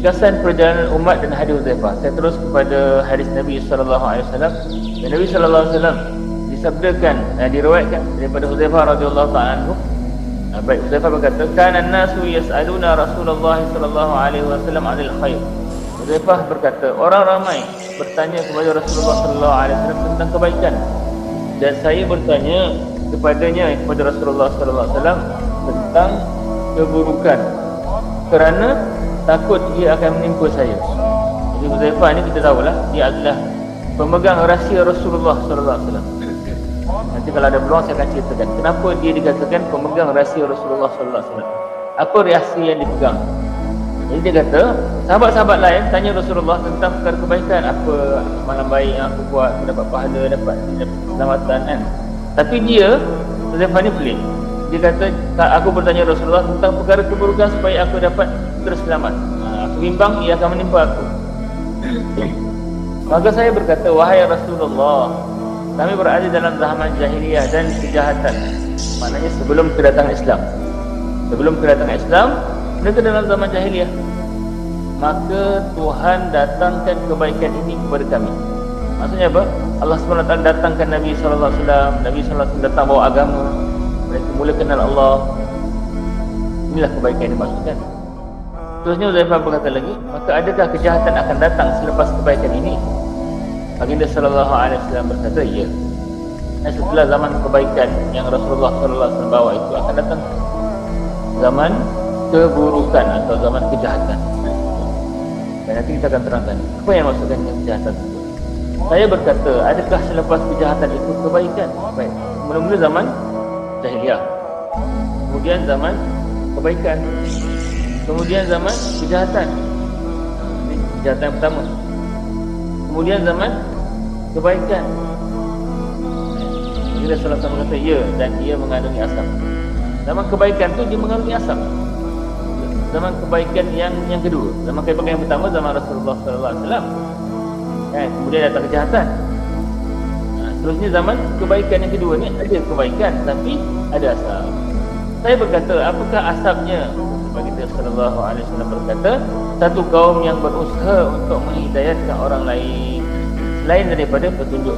ringkasan perjalanan umat dan hadis Huzaifah. Saya terus kepada hadis Nabi sallallahu alaihi wasallam. Nabi sallallahu alaihi wasallam disabdakan eh, diriwayatkan daripada Huzaifah radhiyallahu taala anhu. Uh, baik Huzaifah berkata, "Kana an-nasu yas'aluna Rasulullah sallallahu alaihi wasallam 'anil khair." Huzaifah berkata, orang ramai bertanya kepada Rasulullah sallallahu alaihi wasallam tentang kebaikan. Dan saya bertanya kepadanya kepada Rasulullah sallallahu alaihi wasallam tentang keburukan. Kerana takut dia akan menimpa saya. Jadi Huzaifah ni kita tahulah dia adalah pemegang rahsia Rasulullah sallallahu alaihi wasallam. Nanti kalau ada peluang saya akan ceritakan kenapa dia dikatakan pemegang rahsia Rasulullah sallallahu alaihi wasallam. Apa rahsia yang dipegang? Jadi dia kata, sahabat-sahabat lain tanya Rasulullah tentang perkara kebaikan, apa malam baik yang aku buat, aku dapat pahala, dapat, dapat keselamatan kan. Tapi dia, Huzaifah ni pelik. Dia kata, aku bertanya Rasulullah tentang perkara keburukan supaya aku dapat terus selamat. Ha, aku bimbang ia akan menimpa aku. Maka saya berkata, wahai Rasulullah, kami berada dalam zaman jahiliyah dan kejahatan. Maknanya sebelum kedatangan Islam. Sebelum kedatangan Islam, mereka dalam zaman jahiliyah. Maka Tuhan datangkan kebaikan ini kepada kami. Maksudnya apa? Allah SWT datangkan Nabi SAW Nabi SAW datang bawa agama Mereka mula kenal Allah Inilah kebaikan yang dimaksudkan Terusnya Uzaifah berkata lagi Maka adakah kejahatan akan datang selepas kebaikan ini? Baginda sallallahu alaihi wasallam berkata, ya. Dan setelah zaman kebaikan yang Rasulullah sallallahu alaihi wasallam bawa itu akan datang zaman keburukan atau zaman kejahatan. Dan nanti kita akan terangkan apa yang maksudkan dengan kejahatan itu. Saya berkata, adakah selepas kejahatan itu kebaikan? Baik. Mula-mula zaman jahiliyah. Kemudian zaman kebaikan. Kemudian zaman kejahatan. Kejahatan pertama. Kemudian zaman kebaikan. Bila salah satu kata ya dan ia mengandungi asam. Zaman kebaikan tu dia mengandungi asam. Zaman kebaikan yang yang kedua, zaman kebaikan yang pertama zaman Rasulullah sallallahu alaihi wasallam. Kan, kemudian datang kejahatan. Seterusnya zaman kebaikan yang kedua ni ada kebaikan tapi ada asam. Saya berkata, apakah asapnya? Baginda sallallahu alaihi wasallam berkata, satu kaum yang berusaha untuk menghidayahkan orang lain selain daripada petunjuk